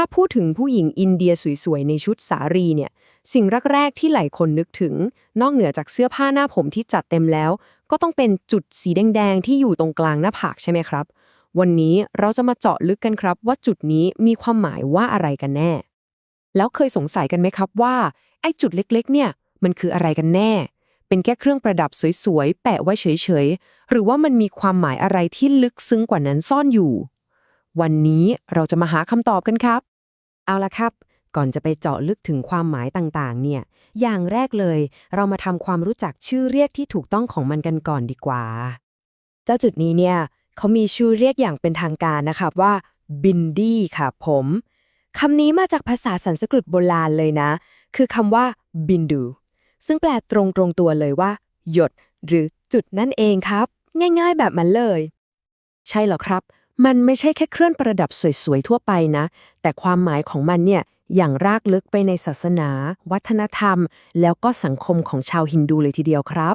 ถ้าพูดถึงผู้หญิงอินเดียสวยๆ ในชุดสารีเนี่ย สิ่งแรกๆที่หลายคนนึกถึง นอกเหนือจากเสื้อผ้าหน้าผมที่จัดเต็มแล้ว ก็ต้องเป็นจุดสีแดงๆ ที่อยู่ตรงกลางหน้าผากใช่ไหมครับ วันนี้เราจะมาเจาะลึกกันครับ ว่าจุดนี้มีความหมายว่าอะไรกันแน่ แล้วเคยสงสัยกันไหมครับว่า ไอ้จุดเล็กๆ เนี่ย มันคืออะไรกันแน่ เป็นแค่เครื่องประดับสวยๆ แปะไว้เฉยๆ หรือว่ามันมีความหมายอะไรที่ลึกซึ้งกว่านั้นซ่อนอยู่วันนี้เราจะมาหาคำตอบกันครับ เอาละครับ ก่อนจะไปเจาะลึกถึงความหมายต่างๆ เนี่ย อย่างแรกเลย เรามาทำความรู้จักชื่อเรียกที่ถูกต้องของมันกันก่อนดีกว่า เจ้าจุดนี้เนี่ยเขามีชื่อเรียกอย่างเป็นทางการนะครับว่าบินดี้ค่ะผมคำนี้มาจากภาษาสันสกฤตโบราณเลยนะ คือคำว่าบินดู ซึ่งแปลตรงตรงๆตัวเลยว่า หยด หรือจุดนั่นเองครับ ง่ายๆแบบมันเลย ใช่เหรอครับ มันไม่ใช่แค่เครื่องประดับสวยๆทั่วไปนะ แต่ความหมายของมันเนี่ยอย่างรากลึกไปในศาสนา วัฒนธรรม แล้วก็สังคมของชาวฮินดูเลยทีเดียวครับ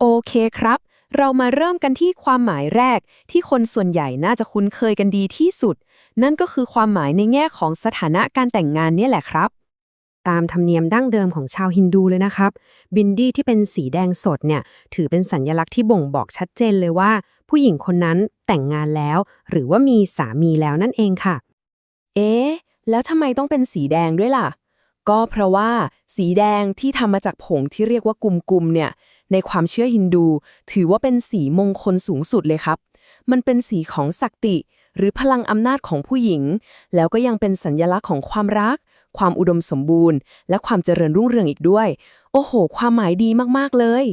โอเคครับ เรามาเริ่มกันที่ความหมายแรก ที่คนส่วนใหญ่น่าจะคุ้นเคยกันดีที่สุด นั่นก็คือความหมายในแง่ของสถานะการแต่งงานเนี่ยแหละครับ ตามธรรมเนียมดั้งเดิมของชาวฮินดูเลยนะครับ บินดี้ที่เป็นสีแดงสดเนี่ยถือเป็นสัญญลักษณ์ที่บ่งบอกชัดเจนเลยว่า ผู้หญิงคนนั้นแต่งงานแล้ว หรือว่ามีสามีแล้วนั่นเองค่ะ เอ๊ะ แล้วทำไมต้องเป็นสีแดงด้วยล่ะ ก็เพราะว่าสีแดงที่ทำมาจากผงที่เรียกว่ากุมกุมเนี่ย ในความเชื่อฮินดู ถือว่าเป็นสีมงคลสูงสุดเลยครับ มันเป็นสีของศักติ หรือพลังอำนาจของผู้หญิง แล้วก็ยังเป็นสัญญลักษณ์ของความรัก ความอุดมสมบูรณ์ และความเจริญรุ่งเรืองอีกด้วย โอ้โห ความหมายดีมากๆเลย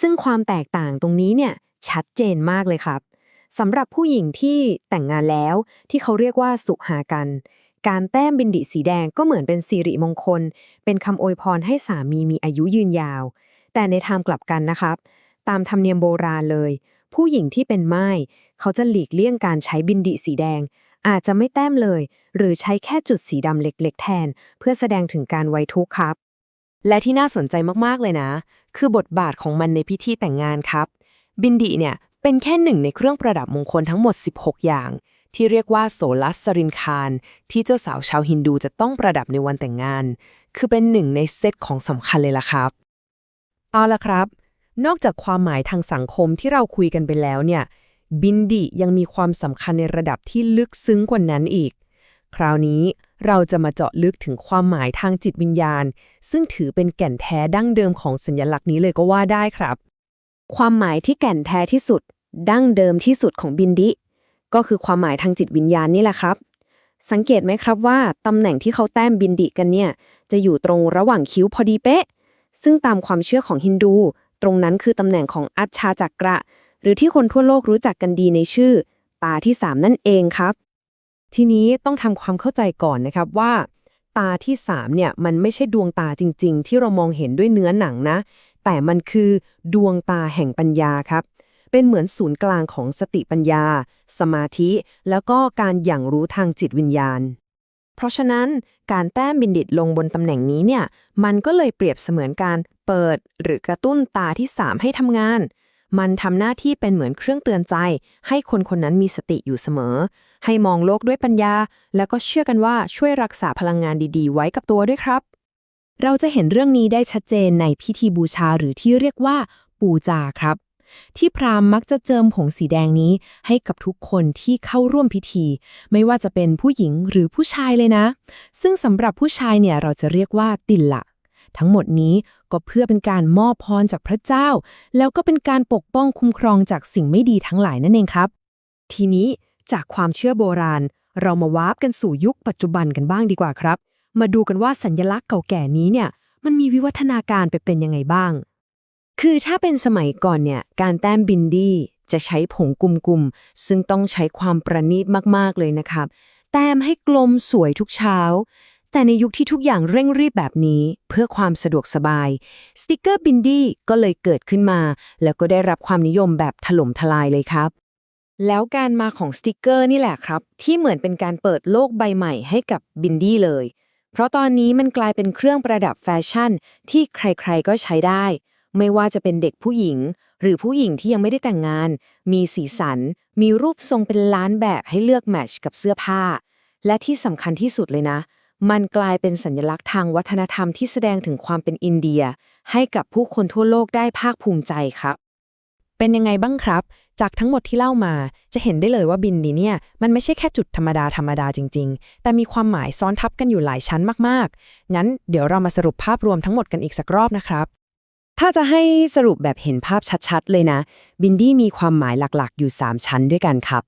ซึ่งความแตกต่างตรงนี้เนี่ย ชัดเจนมากเลยครับสำหรับผู้หญิงที่แต่งงานแล้ว ที่เขาเรียกว่าสุหากัน การแต้มบินดิสีแดงก็เหมือนเป็นสิริมงคล เป็นคำอวยพรให้สามีมีอายุยืนยาว แต่ในทางกลับกันนะครับ ตามธรรมเนียมโบราณเลย ผู้หญิงที่เป็นไม้เขาจะหลีกเลี่ยงการใช้บินดิสีแดง อาจจะไม่แต้มเลย หรือใช้แค่จุดสีดำเล็ก ๆ แทน เพื่อแสดงถึงการไว้ทุกข์ครับและที่น่าสนใจมาก ๆ เลยนะ คือบทบาทของมันในพิธีแต่งงานครับ บินดีเนี่ยเป็นแค่หนึ่งในเครื่องประดับมงคลทั้งหมด 16 อย่าง ที่เรียกว่าโสลัสสรินคาร ที่เจ้าสาวชาวฮินดูจะต้องประดับในวันแต่งงาน คือเป็นหนึ่งในเซตของสำคัญเลยล่ะครับ เอาละครับ นอกจากความหมายทางสังคมที่เราคุยกันไปแล้วเนี่ย บินดียังมีความสำคัญในระดับที่ลึกซึ้งกว่านั้นอีก คราวนี้เราจะมาเจาะลึกถึงความหมายทางจิตวิญญาณ ซึ่งถือเป็นแก่นแท้ดั้งเดิมของสัญลักษณ์นี้เลยก็ว่าได้ครับ ความหมายที่แก่นแท้ที่สุด ดั้งเดิมที่สุดของบินดิ ก็คือความหมายทางจิตวิญญาณนี่แหละครับ สังเกตไหมครับว่าตำแหน่งที่เขาแต้มบินดิกันเนี่ย จะอยู่ตรงระหว่างคิ้วพอดีเป๊ะ ซึ่งตามความเชื่อของฮินดู ตรงนั้นคือตำแหน่งของอัจฉาจักระ หรือที่คนทั่วโลกรู้จักกันดีในชื่อ ตาที่3นั่นเองครับ ทีนี้ต้องทำความเข้าใจก่อนนะครับว่า ตาที่3เนี่ยมันไม่ใช่ดวงตาจริง ๆ ที่เรามองเห็นด้วยเนื้อหนังนะ แต่มันคือดวงตาแห่งปัญญาครับ เป็นเหมือนศูนย์กลางของสติปัญญา สมาธิ แล้วก็การอย่างรู้ทางจิตวิญญาณ เพราะฉะนั้นการแต้มบินดิตลงบนตำแหน่งนี้เนี่ย มันก็เลยเปรียบเสมือนการเปิดหรือกระตุ้นตาที่ 3 ให้ทำงานมันทำหน้าที่เป็นเหมือนเครื่องเตือนใจ ให้คนคนนั้นมีสติอยู่เสมอ ให้มองโลกด้วยปัญญา แล้วก็เชื่อกันว่าช่วยรักษาพลังงานดีๆ ไว้กับตัวด้วยครับ เราจะเห็นเรื่องนี้ได้ชัดเจนในพิธีบูชาหรือที่เรียกว่าปูจาครับ ที่พราหมณ์มักจะเจิมผงสีแดงนี้ให้กับทุกคนที่เข้าร่วมพิธี ไม่ว่าจะเป็นผู้หญิงหรือผู้ชายเลยนะ ซึ่งสำหรับผู้ชายเนี่ยเราจะเรียกว่าติลละทั้งหมดนี้ก็เพื่อเป็นการมอบพรจากพระเจ้า แล้วก็เป็นการปกป้องคุ้มครองจากสิ่งไม่ดีทั้งหลายนั่นเองครับ ทีนี้จากความเชื่อโบราณ เรามาวาร์ปกันสู่ยุคปัจจุบันกันบ้างดีกว่าครับ มาดูกันว่าสัญญลักษณ์เก่าแก่นี้เนี่ย มันมีวิวัฒนาการไปเป็นยังไงบ้าง คือถ้าเป็นสมัยก่อนเนี่ย การแต้มบินดี้จะใช้ผงกุมๆ ซึ่งต้องใช้ความประณีตมากๆเลยนะครับ แต้มให้กลมสวยทุกเช้า แต่ในยุคที่ทุกอย่างเร่งรีบแบบนี้ เพื่อความสะดวกสบาย สติกเกอร์บินดี้ก็เลยเกิดขึ้นมา แล้วก็ได้รับความนิยมแบบถล่มทลายเลยครับแล้วการมาของสติกเกอร์นี่แหละครับ ที่เหมือนเป็นการเปิดโลกใบใหม่ให้กับบินดี้เลย เพราะตอนนี้มันกลายเป็นเครื่องประดับแฟชั่น ที่ใครๆก็ใช้ได้ ไม่ว่าจะเป็นเด็กผู้หญิง หรือผู้หญิงที่ยังไม่ได้แต่งงาน มีสีสัน มีรูปทรงเป็นล้านแบบให้เลือกแมทช์กับเสื้อผ้า และที่สำคัญที่สุดเลยนะ มันกลายเป็นสัญลักษณ์ทางวัฒนธรรมที่แสดงถึงความเป็นอินเดีย ให้กับผู้คนทั่วโลกได้ภาคภูมิใจครับ เป็นยังไงบ้างครับ จากทั้งหมดที่เล่ามา จะเห็นได้เลยว่าบินดี้เนี่ย มันไม่ใช่แค่จุดธรรมดาธรรมดาจริง ๆ แต่มีความหมายซ้อนทับกันอยู่หลายชั้นมากๆ งั้นเดี๋ยวเรามาสรุปภาพรวมทั้งหมดกันอีกสักรอบนะครับ ถ้าจะให้สรุปแบบเห็นภาพชัดๆ เลยนะ บินดี้มีความหมายหลักๆ อยู่ 3 ชั้นด้วยกันครับ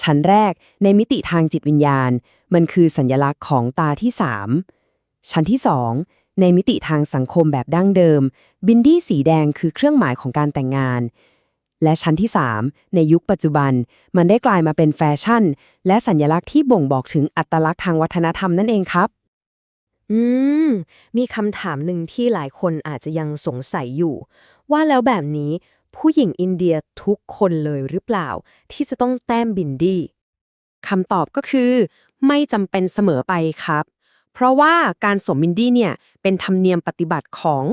ชั้นแรกในมิติทางจิตวิญญาณ มันคือสัญลักษณ์ของตาที่ 3 ชั้นที่ 2ในมิติทางสังคมแบบดั้งเดิม บินดี้สีแดงคือเครื่องหมายของการแต่งงาน และชั้นที่ 3 ในยุคปัจจุบัน มันได้กลายมาเป็นแฟชั่น และสัญลักษณ์ที่บ่งบอกถึงอัตลักษณ์ทางวัฒนธรรมนั่นเองครับ อืม มีคำถามหนึ่งที่หลายคนอาจจะยังสงสัยอยู่ ว่าแล้วแบบนี้ผู้หญิงอินเดียทุกคนเลยหรือเปล่า ที่จะต้องแต้มบินดี้คำตอบก็คือ ไม่จำเป็นเสมอไปครับ เพราะว่าการสวมบินดี้เนี่ยเป็นธรรมเนียมปฏิบัติของ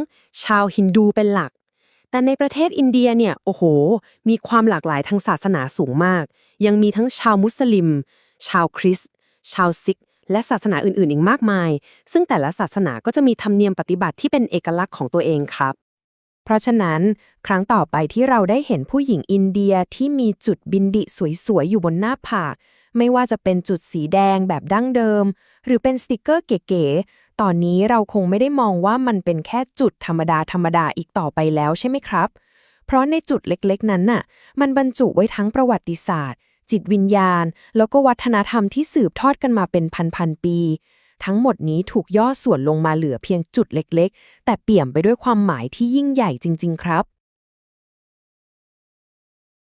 ชาวฮินดูเป็นหลัก แต่ในประเทศอินเดียเนี่ยโอ้โห มีความหลากหลายทางศาสนาสูงมาก ยังมีทั้งชาวมุสลิม ชาวคริสต์ชาวซิก และศาสนาอื่นๆ อีกมากมาย ซึ่งแต่ละศาสนาก็จะมีธรรมเนียมปฏิบัติที่เป็นเอกลักษณ์ของตัวเองครับ เพราะฉะนั้นครั้งต่อไปที่เราได้เห็นผู้หญิงอินเดียที่มีจุดบินดิสวยๆอยู่บนหน้าผากไม่ว่าจะเป็นจุดสีแดงแบบดั้งเดิม หรือเป็นสติกเกอร์เก๋ๆ ตอนนี้เราคงไม่ได้มองว่ามันเป็นแค่จุดธรรมดาธรรมดาอีกต่อไปแล้วใช่ไหมครับ เพราะในจุดเล็กๆ นั้นน่ะ มันบรรจุไว้ทั้งประวัติศาสตร์ จิตวิญญาณ แล้วก็วัฒนธรรมที่สืบทอดกันมาเป็นพันๆปี ทั้งหมดนี้ถูกย่อส่วนลงมาเหลือเพียงจุดเล็กๆ แต่เปี่ยมไปด้วยความหมายที่ยิ่งใหญ่จริง ๆ ครับ